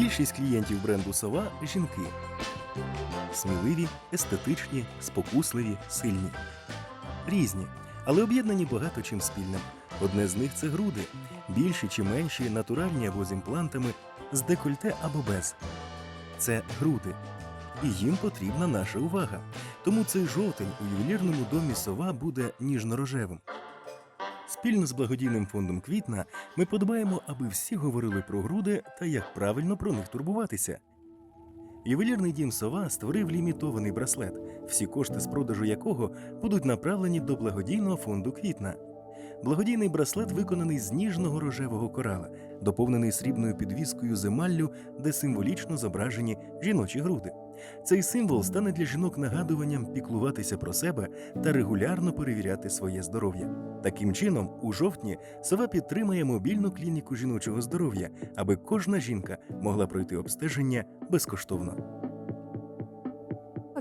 Більшість клієнтів бренду Сова жінки. Сміливі, естетичні, спокусливі, сильні. Різні, але об'єднані багато чим спільним. Одне з них це груди, більші чи менші, натуральні або з імплантами, з декольте або без. Це груди. І їм потрібна наша увага. Тому цей жовтень у ювелірному домі сова буде ніжно-рожевим. Спільно з благодійним фондом Квітна ми подбаємо, аби всі говорили про груди та як правильно про них турбуватися. Ювелірний дім Сова створив лімітований браслет, всі кошти з продажу якого будуть направлені до благодійного фонду Квітна. Благодійний браслет виконаний з ніжного рожевого корала, доповнений срібною підвіскою з емаллю, де символічно зображені жіночі груди. Цей символ стане для жінок нагадуванням піклуватися про себе та регулярно перевіряти своє здоров'я. Таким чином, у жовтні сова підтримає мобільну клініку жіночого здоров'я, аби кожна жінка могла пройти обстеження безкоштовно.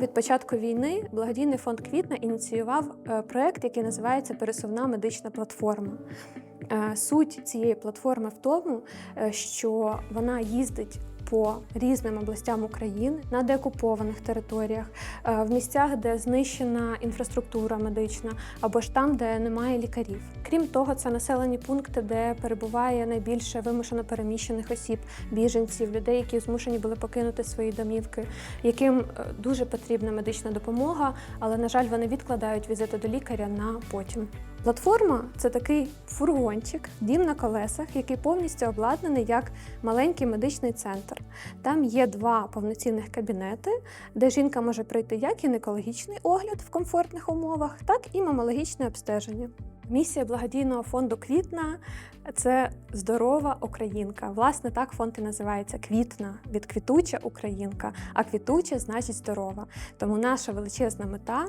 Від початку війни благодійний фонд Квітна ініціював е, проект, який називається Пересувна медична платформа. Е, Суть цієї платформи в тому, е, що вона їздить по різним областям України на деокупованих територіях, е, в місцях, де знищена інфраструктура медична, або ж там, де немає лікарів. Крім того, це населені пункти, де перебуває найбільше вимушено переміщених осіб, біженців, людей, які змушені були покинути свої домівки, яким е, дуже потрібна медична допомога, але на жаль, вони відкладають візити до лікаря на потім. Платформа це такий фургончик, дім на колесах, який повністю обладнаний як маленький медичний центр. Там є два повноцінних кабінети, де жінка може пройти як гінекологічний огляд в комфортних умовах, так і мамологічне обстеження. Місія благодійного фонду Квітна це здорова українка. Власне, так фонд і називається Квітна від квітуча українка, а квітуча значить здорова. Тому наша величезна мета,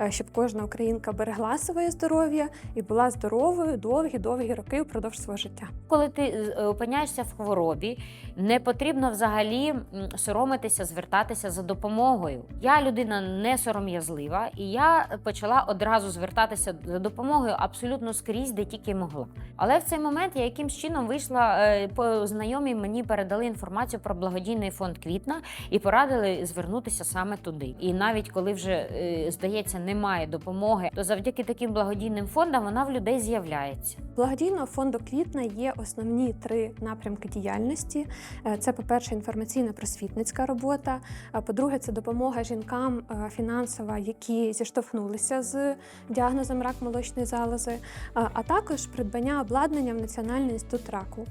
е, щоб кожна українка берегла своє здоров'я і була здоровою довгі-довгі роки впродовж свого життя. Коли ти е, опиняєшся в хворобі, не потрібно взагалі соромитися, звертатися за допомогою. Я людина не сором'язлива, і я почала одразу звертатися за допомогою абсолютно скрізь, де тільки могла. Але в цей момент я якимсь чином вийшла е, по знайомі мені передали інформацію про благодійний фонд Квітна і порадили звернутися саме туди. І навіть коли вже е, здається немає допомоги, то завдяки таким благодійним фондам вона в людей з'являється. Благодійного фонду Квітна є основні три напрямки діяльності. Е, Це, по-перше, інформаційно-просвітницька робота. а По-друге, це допомога жінкам фінансова, які зіштовхнулися з діагнозом рак молочної залози, а а також придбання обладнання в Національний інститут раку.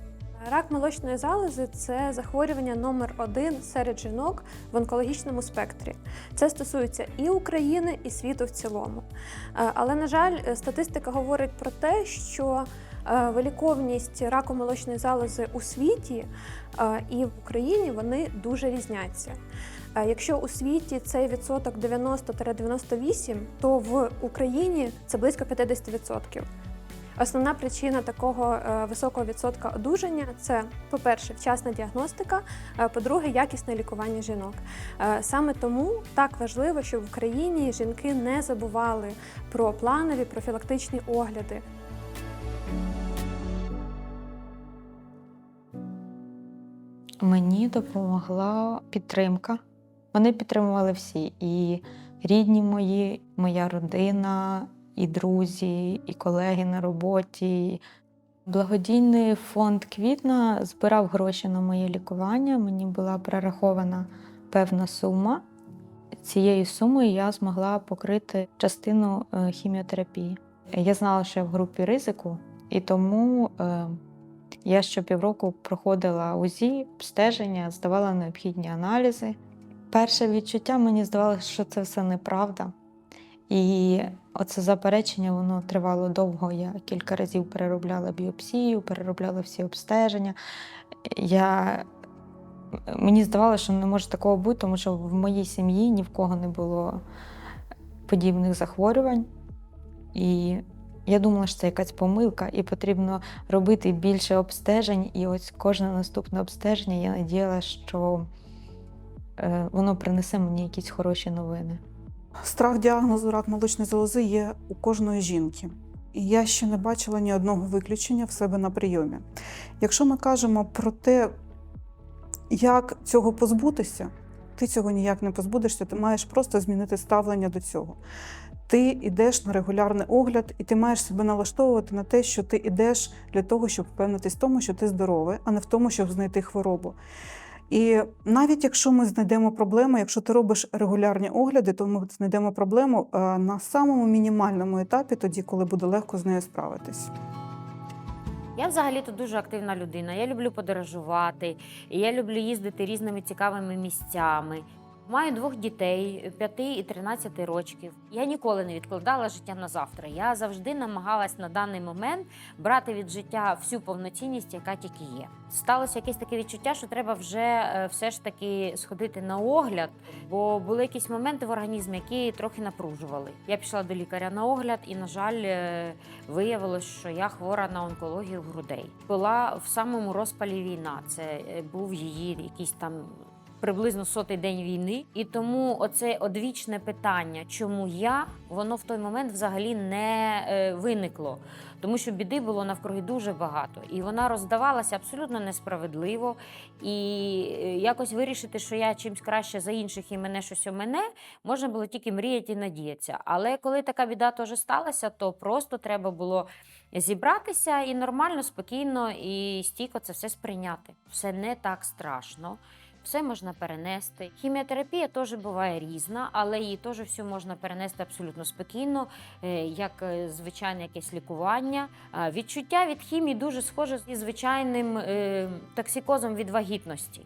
Рак молочної залози це захворювання номер один серед жінок в онкологічному спектрі. Це стосується і України, і світу в цілому. Е, Але, на жаль, е, статистика говорить про те, що е, виліковність раку молочної залози у світі е, і в Україні вони дуже різняться. Якщо у світі цей відсоток 90-98, то в Україні це близько 50%. Основна причина такого е, високого відсотка одужання це, по-перше, вчасна діагностика, е, по-друге, якісне лікування жінок. Е, Саме тому так важливо, щоб в Україні жінки не забували про планові профілактичні огляди. Мені допомогла підтримка. Вони підтримували всі: і рідні мої, моя родина, і друзі, і колеги на роботі. Благодійний фонд Квітна збирав гроші на моє лікування. Мені була перерахована певна сума. Цією сумою я змогла покрити частину е, хіміотерапії. Я знала, що я в групі ризику, і тому е, я щопівроку проходила УЗІ, обстеження, здавала необхідні аналізи. Перше відчуття мені здавалося, що це все неправда. І оце заперечення воно тривало довго. Я кілька разів переробляла біопсію, переробляла всі обстеження. Я... Мені здавалося, що не може такого бути, тому що в моїй сім'ї ні в кого не було подібних захворювань. І я думала, що це якась помилка, і потрібно робити більше обстежень. І ось кожне наступне обстеження я надіялася, що воно принесе мені якісь хороші новини. Страх діагнозу рак молочної залози є у кожної жінки. І я ще не бачила ні одного виключення в себе на прийомі. Якщо ми кажемо про те, як цього позбутися, ти цього ніяк не позбудешся, ти маєш просто змінити ставлення до цього. Ти йдеш на регулярний огляд, і ти маєш себе налаштовувати на те, що ти йдеш для того, щоб впевнитись в тому, що ти здоровий, а не в тому, щоб знайти хворобу. І навіть якщо ми знайдемо проблему, якщо ти робиш регулярні огляди, то ми знайдемо проблему е, на самому мінімальному етапі, тоді, коли буде легко з нею справитись. Я взагалі-то дуже активна людина. Я люблю подорожувати, я люблю їздити різними цікавими місцями. Маю двох дітей 5 і 13 років. Я ніколи не відкладала життя на завтра. Я завжди намагалась на даний момент брати від життя всю повноцінність, яка тільки є. Сталося якесь таке відчуття, що треба вже е, все ж таки сходити на огляд, бо були якісь моменти в організмі, які трохи напружували. Я пішла до лікаря на огляд, і, на жаль, е, виявилось, що я хвора на онкологію грудей. Була в самому розпалі війна. Це е, був її якийсь там приблизно сотий день війни. І тому оце одвічне питання, чому я, воно в той момент взагалі не е, виникло. Тому що біди було навкруги дуже багато, і вона роздавалася абсолютно несправедливо. І е, якось вирішити, що я чимсь краще за інших і мене щось у мене, можна було тільки мріяти і надіятися. Але коли така біда теж сталася, то просто треба було зібратися і нормально, спокійно і стійко це все сприйняти. Все не так страшно. Все можна перенести. Хіміотерапія теж буває різна, але її теж всю можна перенести абсолютно спокійно, е, як е, звичайне якесь лікування. Відчуття від хімії дуже схоже зі звичайним е, токсикозом від вагітності.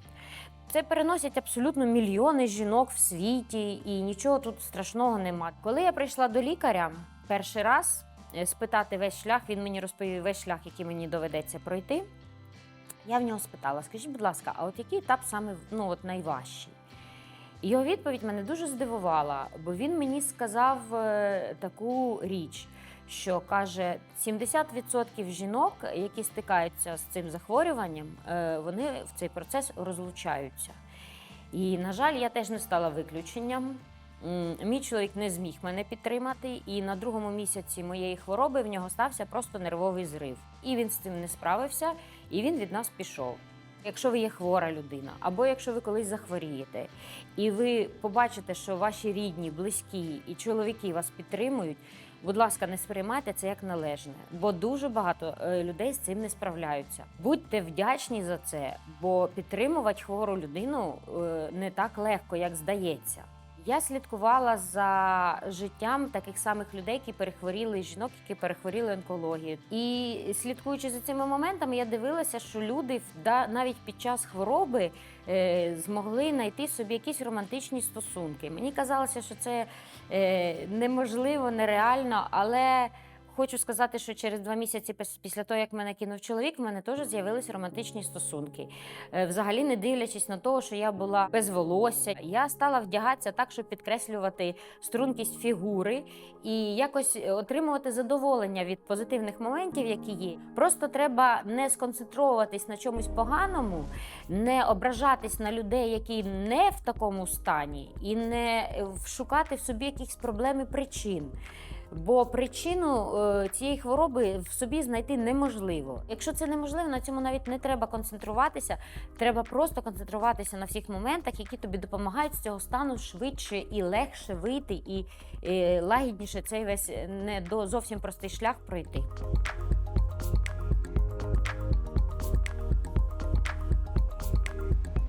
Це переносять абсолютно мільйони жінок в світі, і нічого тут страшного нема. Коли я прийшла до лікаря перший раз спитати весь шлях, він мені розповів весь шлях, який мені доведеться пройти. Я в нього спитала: скажіть, будь ласка, а от який етап саме ну, от найважчий? Його відповідь мене дуже здивувала, бо він мені сказав е, таку річ, що каже: 70% жінок, які стикаються з цим захворюванням, е, вони в цей процес розлучаються. І, на жаль, я теж не стала виключенням. Мій чоловік не зміг мене підтримати, і на другому місяці моєї хвороби в нього стався просто нервовий зрив. І він з цим не справився, і він від нас пішов. Якщо ви є хвора людина, або якщо ви колись захворієте, і ви побачите, що ваші рідні, близькі і чоловіки вас підтримують, будь ласка, не сприймайте це як належне, бо дуже багато е, людей з цим не справляються. Будьте вдячні за це, бо підтримувати хвору людину е, не так легко, як здається. Я слідкувала за життям таких самих людей, які перехворіли жінок, які перехворіли онкологію. І слідкуючи за цими моментами, я дивилася, що люди навіть під час хвороби е, змогли знайти собі якісь романтичні стосунки. Мені казалося, що це е, неможливо, нереально, але. Хочу сказати, що через два місяці після того, як мене кинув чоловік, в мене теж з'явилися романтичні стосунки. Е, Взагалі, не дивлячись на те, що я була без волосся, я стала вдягатися так, щоб підкреслювати стрункість фігури і якось отримувати задоволення від позитивних моментів, які є. Просто треба не сконцентруватись на чомусь поганому, не ображатись на людей, які не в такому стані, і не е, шукати в собі якихось проблем і причин. Бо причину е, цієї хвороби в собі знайти неможливо. Якщо це неможливо, на цьому навіть не треба концентруватися. Треба просто концентруватися на всіх моментах, які тобі допомагають з цього стану швидше і легше вийти, і е, лагідніше цей весь е, не до зовсім простий шлях пройти.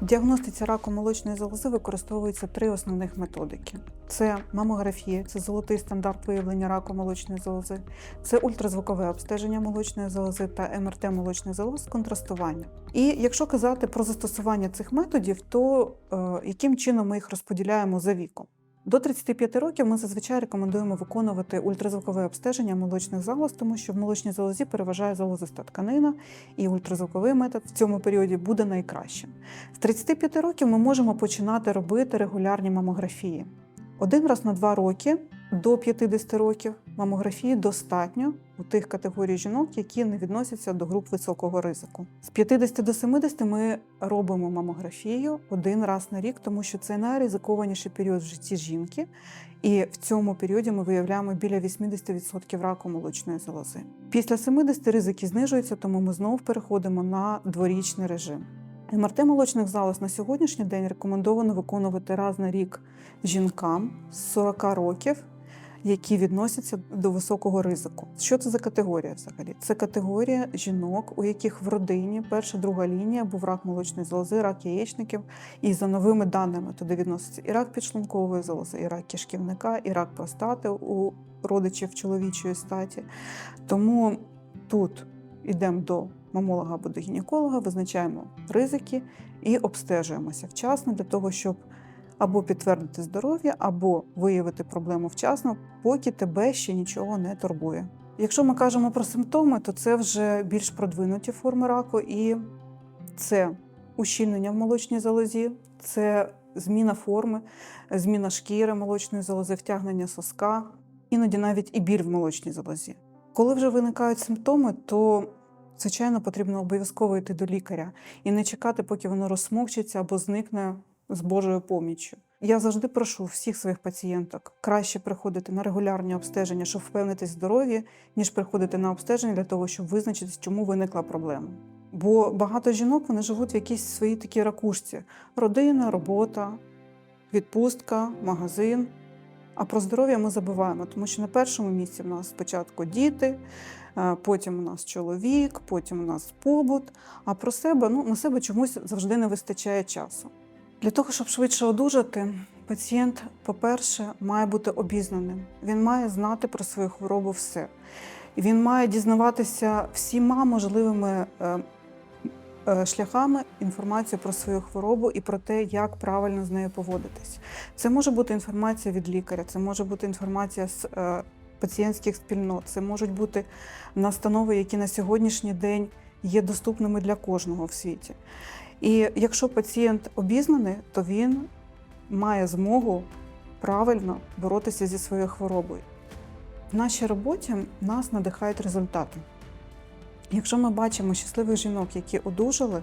Діагностиці раку молочної залози використовуються три основних методики: це мамографія, це золотий стандарт виявлення раку молочної залози, це ультразвукове обстеження молочної залози та МРТ молочної залози з контрастування. І якщо казати про застосування цих методів, то е, яким чином ми їх розподіляємо за віком? До 35 років ми зазвичай рекомендуємо виконувати ультразвукове обстеження молочних залоз, тому що в молочній залозі переважає залозиста тканина, і ультразвуковий метод в цьому періоді буде найкращим. З 35 років ми можемо починати робити регулярні мамографії. Один раз на два роки до 50 років мамографії достатньо у тих категорій жінок, які не відносяться до груп високого ризику. З 50 до 70 ми робимо мамографію один раз на рік, тому що це найризикованіший період в житті жінки, і в цьому періоді ми виявляємо біля 80% раку молочної залози. Після 70 ризики знижуються, тому ми знову переходимо на дворічний режим. МРТ молочних залоз на сьогоднішній день рекомендовано виконувати раз на рік жінкам з 40 років, які відносяться до високого ризику. Що це за категорія взагалі? Це категорія жінок, у яких в родині перша друга лінія був рак молочної залози, рак яєчників. І за новими даними туди відноситься і рак підшлункової залози, і рак кишківника, і рак простати у родичів чоловічої статі. Тому тут йдемо до мамолога або до гінеколога, визначаємо ризики і обстежуємося вчасно для того, щоб або підтвердити здоров'я, або виявити проблему вчасно, поки тебе ще нічого не турбує. Якщо ми кажемо про симптоми, то це вже більш продвинуті форми раку, і це ущільнення в молочній залозі, це зміна форми, зміна шкіри молочної залози, втягнення соска, іноді навіть і біль в молочній залозі. Коли вже виникають симптоми, то звичайно потрібно обов'язково йти до лікаря і не чекати, поки воно розсмокчиться або зникне з Божою поміччю. Я завжди прошу всіх своїх пацієнток краще приходити на регулярні обстеження, щоб впевнитись в здоров'ї, ніж приходити на обстеження для того, щоб визначитись, чому виникла проблема. Бо багато жінок вони живуть в якійсь своїй такій ракушці: родина, робота, відпустка, магазин. А про здоров'я ми забуваємо, тому що на першому місці в нас спочатку діти, е, потім у нас чоловік, потім у нас побут. А про себе ну, на себе чомусь завжди не вистачає часу. Для того, щоб швидше одужати, пацієнт, по-перше, має бути обізнаним. Він має знати про свою хворобу все. І Він має дізнаватися всіма можливими е, е, шляхами інформацію про свою хворобу і про те, як правильно з нею поводитись. Це може бути інформація від лікаря, це може бути інформація з е, пацієнтських спільнот, це можуть бути настанови, які на сьогоднішній день є доступними для кожного в світі. І якщо пацієнт обізнаний, то він має змогу правильно боротися зі своєю хворобою. В нашій роботі нас надихають результати. Якщо ми бачимо щасливих жінок, які одужали,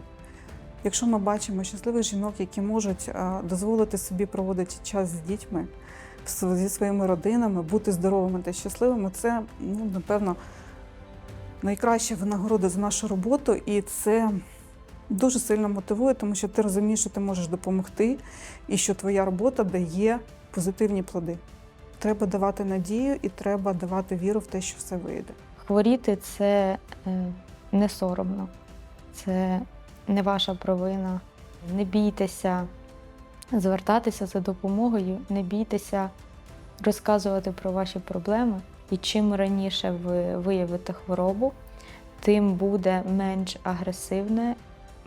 якщо ми бачимо щасливих жінок, які можуть дозволити собі проводити час з дітьми, зі своїми родинами, бути здоровими та щасливими, це ну, напевно найкраща винагорода за нашу роботу, і це дуже сильно мотивує, тому що ти розумієш, що ти можеш допомогти, і що твоя робота дає позитивні плоди. Треба давати надію і треба давати віру в те, що все вийде. Хворіти це е, не соромно, це не ваша провина. Не бійтеся звертатися за допомогою, не бійтеся розказувати про ваші проблеми. І чим раніше ви виявите хворобу, тим буде менш агресивне,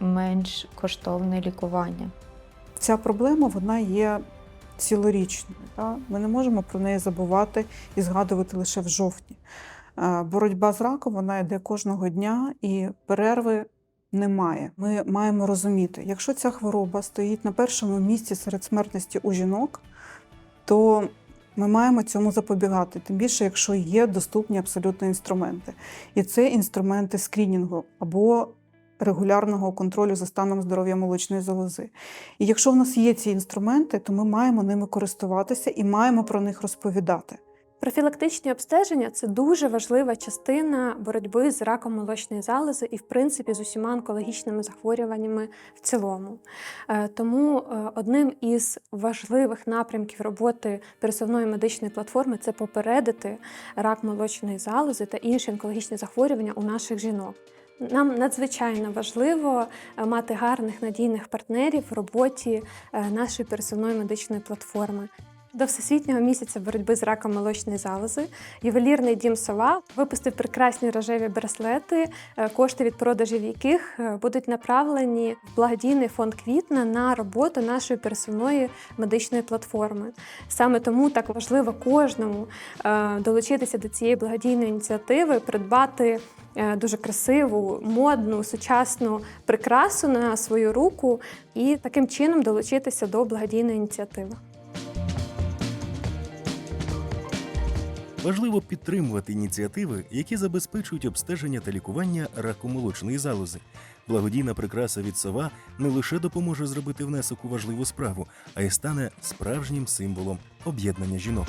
менш коштовне лікування. Ця проблема вона є цілорічною. Да? Ми не можемо про неї забувати і згадувати лише в жовтні. Е, Боротьба з раком вона йде кожного дня і перерви немає. Ми маємо розуміти, якщо ця хвороба стоїть на першому місці серед смертності у жінок, то ми маємо цьому запобігати, тим більше, якщо є доступні абсолютно інструменти. І це інструменти скрінінгу або регулярного контролю за станом здоров'я молочної залози. І якщо в нас є ці інструменти, то ми маємо ними користуватися і маємо про них розповідати. Профілактичні обстеження це дуже важлива частина боротьби з раком молочної залози і, в принципі, з усіма онкологічними захворюваннями в цілому. Е, Тому е, одним із важливих напрямків роботи пересувної медичної платформи це попередити рак молочної залози та інші онкологічні захворювання у наших жінок. Нам надзвичайно важливо е, мати гарних надійних партнерів в роботі е, нашої пересувної медичної платформи. До всесвітнього місяця боротьби з раком молочної залози ювелірний дім сова випустив прекрасні рожеві браслети, е, кошти від продажів яких е, будуть направлені в благодійний фонд квітна на роботу нашої пересувної медичної платформи. Саме тому так важливо кожному е, долучитися до цієї благодійної ініціативи, придбати дуже красиву, модну, сучасну прикрасу на свою руку і таким чином долучитися до благодійної ініціативи. Важливо підтримувати ініціативи, які забезпечують обстеження та лікування раку молочної залози. Благодійна прикраса від сова не лише допоможе зробити внесок у важливу справу, а й стане справжнім символом об'єднання жінок.